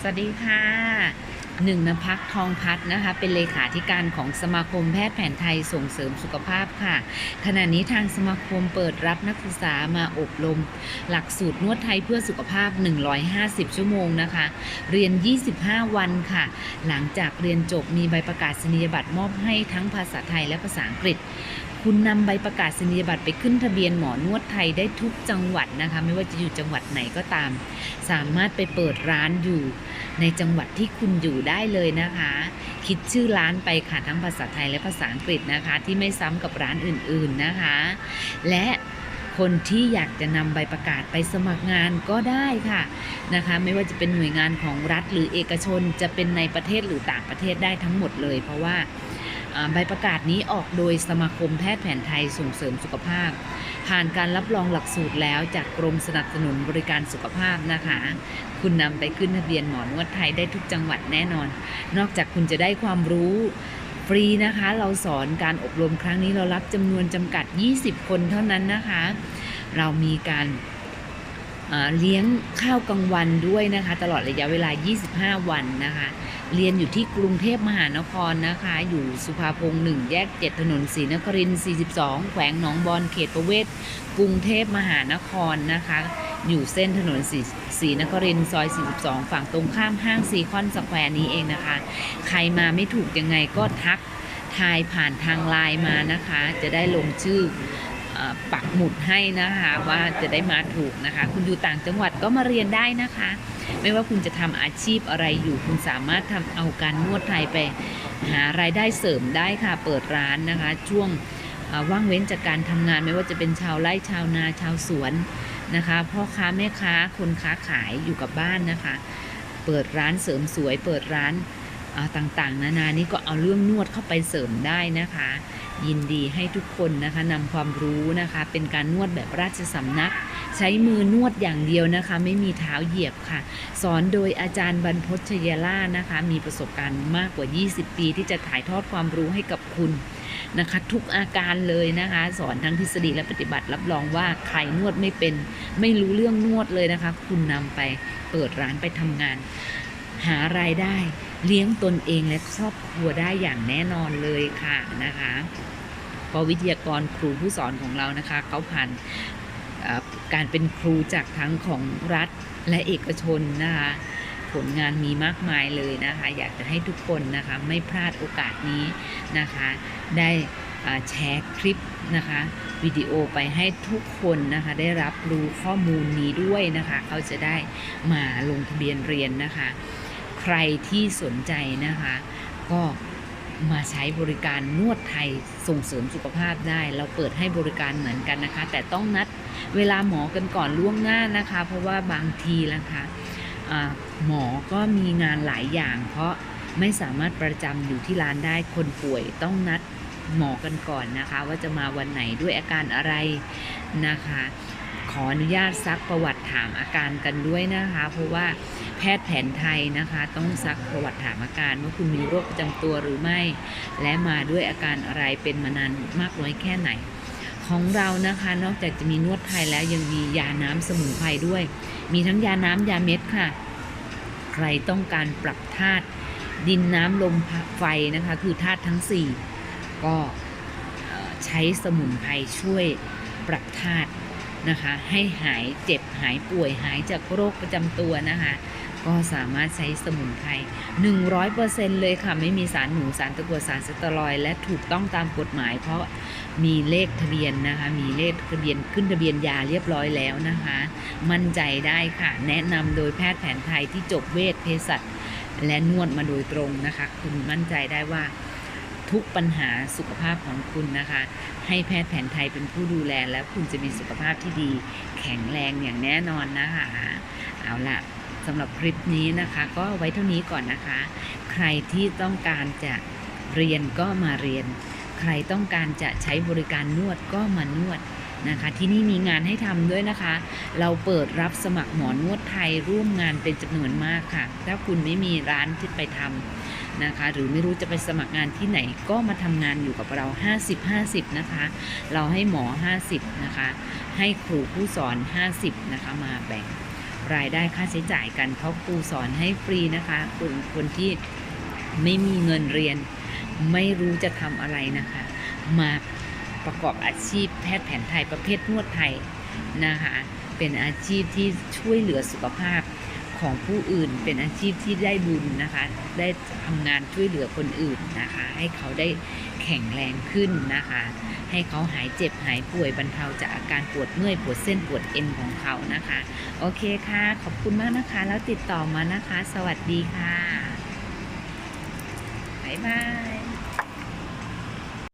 สวัสดีค่ะหนึ่งนภักทองพัฒน์นะคะ เป็นเลขาธิการของสมาคมแพทย์แผนไทยส่งเสริมสุขภาพค่ะ ขณะนี้ทางสมาคมเปิดรับนักศึกษามาอบรม หลักสูตรนวดไทยเพื่อสุขภาพ 150 ชั่วโมงนะคะ เรียน 25 วันค่ะ หลังจากเรียนจบมีใบประกาศนียบัตรมอบให้ทั้งภาษาไทยและภาษาอังกฤษ คุณนำใบประกาศนียบัตรไปขึ้นทะเบียนหมอนวดไทยได้ทุกจังหวัดนะคะ ไม่ว่าจะอยู่จังหวัดไหนก็ตาม สามารถไปเปิดร้านอยู่ ในจังหวัดที่คุณอยู่ได้เลยนะคะ คิดชื่อร้านไปค่ะทั้งภาษาไทยและภาษาอังกฤษนะคะ ที่ไม่ซ้ำกับร้านอื่นๆนะคะ และคนที่อยากจะนำใบประกาศไปสมัครงานก็ได้ค่ะนะคะ ไม่ว่าจะเป็นหน่วยงานของรัฐหรือเอกชนจะเป็นในประเทศหรือต่างประเทศได้ทั้งหมดเลย เพราะว่าอ่า ใบประกาศนี้ออกโดยสมาคมแพทย์แผนไทยส่งเสริมสุขภาพ ผ่านการรับรองหลักสูตรแล้วจากกรมสนับสนุนบริการสุขภาพนะคะ คุณนำไปขึ้นทะเบียนหมอนวดไทยได้ทุกจังหวัดแน่นอน นอกจากคุณจะได้ความรู้ฟรีนะคะ เราสอนการอบรมครั้งนี้เรารับจำนวนจำกัด 20 คนเท่านั้นนะคะ เรามีการ เลี้ยงข้าวกลางวันด้วยนะคะ ตลอดระยะเวลา 25 วันนะคะ เรียนอยู่ที่กรุงเทพมหานครนะคะ อยู่สุภาพงษ์1แยก 7 ถนนศรีนครินทร์42 แขวงหนองบอนเขตประเวศกรุงเทพมหานครนะคะ อยู่เส้นถนนศรีศรีนครินทร์ซอย 42 ฝั่งตรงข้ามห้างซีคอนสแควร์นี้เองนะคะ ใครมาไม่ถูกยังไงก็ทักทายผ่านทางไลน์มานะคะ จะได้ลงชื่อ ปักหมุดให้นะคะว่าจะได้มาถูกนะคะ คุณอยู่ต่างจังหวัดก็มาเรียนได้นะคะ ไม่ว่าคุณจะทำอาชีพอะไรอยู่ คุณสามารถทำเอาการนวดไทยไปหารายได้เสริมได้ค่ะ เปิดร้านนะคะ ช่วงว่างเว้นจากการทำงานไม่ว่าจะเป็นชาวไร่ชาวนาชาวสวนนะคะพ่อค้าแม่ค้าคนค้าขายอยู่กับบ้านนะคะ เปิดร้านเสริมสวย เปิดร้าน ต่างๆ นานานี่ก็เอาเรื่องนวดเข้าไปเสริมได้นะคะ ยินดีให้ทุกคนนะคะนำความรู้นะคะ เป็นการนวดแบบราชสำนัก ใช้มือนวดอย่างเดียวนะคะ ไม่มีเท้าเหยียบค่ะ สอนโดยอาจารย์บรรพชยล่านะคะ มีประสบการณ์มากกว่า 20 ปี ที่จะถ่ายทอดความรู้ให้กับคุณนะคะ ทุกอาการเลยนะคะ สอนทั้งทฤษฎีและปฏิบัติรับรองว่าใครนวดไม่เป็น ไม่รู้เรื่องนวดเลยนะคะ คุณนำไปเปิดร้านไปทำงาน หารายได้ เลี้ยงตนเองและครอบครัวได้อย่างแน่นอนเลยค่ะนะคะเพราะวิทยากรครูผู้สอนของเรานะคะเขาผ่านการเป็นครูจากทั้งของรัฐและเอกชนนะคะผลงานมีมากมายเลยนะคะ อยากจะให้ทุกคนนะคะไม่พลาดโอกาสนี้นะคะ ได้แชร์คลิปนะคะวิดีโอไปให้ทุกคนนะคะ ได้รับรู้ข้อมูลนี้ด้วยนะคะ เขาจะได้มาลงทะเบียนเรียนนะคะ รที่สนใจนะคะ ก็มาใช้บริการนวดไทยส่งเสริมสุขภาพได้ เราเปิดให้บริการเหมือนกันนะคะ แต่ต้องนัดเวลาหมอกันก่อนล่วงหน้านะคะ เพราะว่าบางทีนะคะอ่าหมอก็มีงานหลายอย่าง เพราะไม่สามารถประจำอยู่ที่ร้านได้คนป่วยต้องนัดหมอกันก่อนนะคะ ว่าจะมาวันไหนด้วยอาการอะไรนะคะ ขออนุญาตซักประวัติถามอาการกันด้วยนะคะ เพราะว่าแพทย์แผนไทยนะคะ ต้องซักประวัติถามอาการว่าคุณมีโรคประจำตัวหรือไม่ และมาด้วยอาการอะไรเป็นมานานมากน้อยแค่ไหน ของเรานะคะ นอกจากจะมีนวดไทยแล้วยังมียาน้ำสมุนไพรด้วย มีทั้งยาน้ำยาเม็ดค่ะ ใครต้องการปรับธาตุดินน้ำลมไฟนะคะ คือธาตุทั้ง 4 ก็ใช้สมุนไพรช่วยปรับธาตุ นะคะ ให้หายเจ็บหายป่วยหายจากโรคประจำตัวนะคะ ก็สามารถใช้สมุนไพร100%เลยค่ะ ไม่มีสารหนูสารตะกั่วสารสเตอรอย และถูกต้องตามกฎหมาย เพราะมีเลขทะเบียนนะคะ มีเลขทะเบียนขึ้นทะเบียนยาเรียบร้อยแล้วนะคะ มั่นใจได้ค่ะ แนะนำโดยแพทย์แผนไทยที่จบเวชเภสัชและนวดมาโดยตรงนะคะ คุณมั่นใจได้ว่า ทุกปัญหาสุขภาพของคุณนะคะ ให้แพทย์แผนไทยเป็นผู้ดูแลและคุณจะมีสุขภาพที่ดี แข็งแรงอย่างแน่นอนนะคะ เอาล่ะสำหรับคลิปนี้นะคะ ก็ไว้เท่านี้ก่อนนะคะ ใครที่ต้องการจะเรียนก็มาเรียน ใครต้องการจะใช้บริการนวดก็มานวด นะคะที่นี่มีงานให้ทำด้วยนะคะ เราเปิดรับสมัครหมอนวดไทยร่วมงานเป็นจำนวนมากค่ะ ถ้าคุณไม่มีร้านที่ไปทำนะคะ หรือไม่รู้จะไปสมัครงานที่ไหนก็มาทำงานอยู่กับเรา 50-50 นะคะ เราให้หมอ 50 นะคะ ให้ครูผู้สอน 50 นะคะ มาแบ่งรายได้ค่าใช้จ่ายกันเพราะครูสอนให้ฟรีนะคะคนคนที่ไม่มีเงินเรียน ไม่รู้จะทำอะไรนะคะ มา ประกอบอาชีพแพทย์แผนไทยประเภทนวดไทยนะคะเป็นอาชีพที่ช่วยเหลือสุขภาพของผู้อื่น เป็นอาชีพที่ได้บุญนะคะ ได้ทำงานช่วยเหลือคนอื่นนะคะ ให้เขาได้แข็งแรงขึ้นนะคะ ให้เขาหายเจ็บหายป่วยบรรเทาจากอาการปวดเมื่อยปวดเส้นปวดเอ็นของเขานะคะ โอเคค่ะ ขอบคุณมากนะคะ แล้วติดต่อมานะคะ สวัสดีค่ะบ๊ายบาย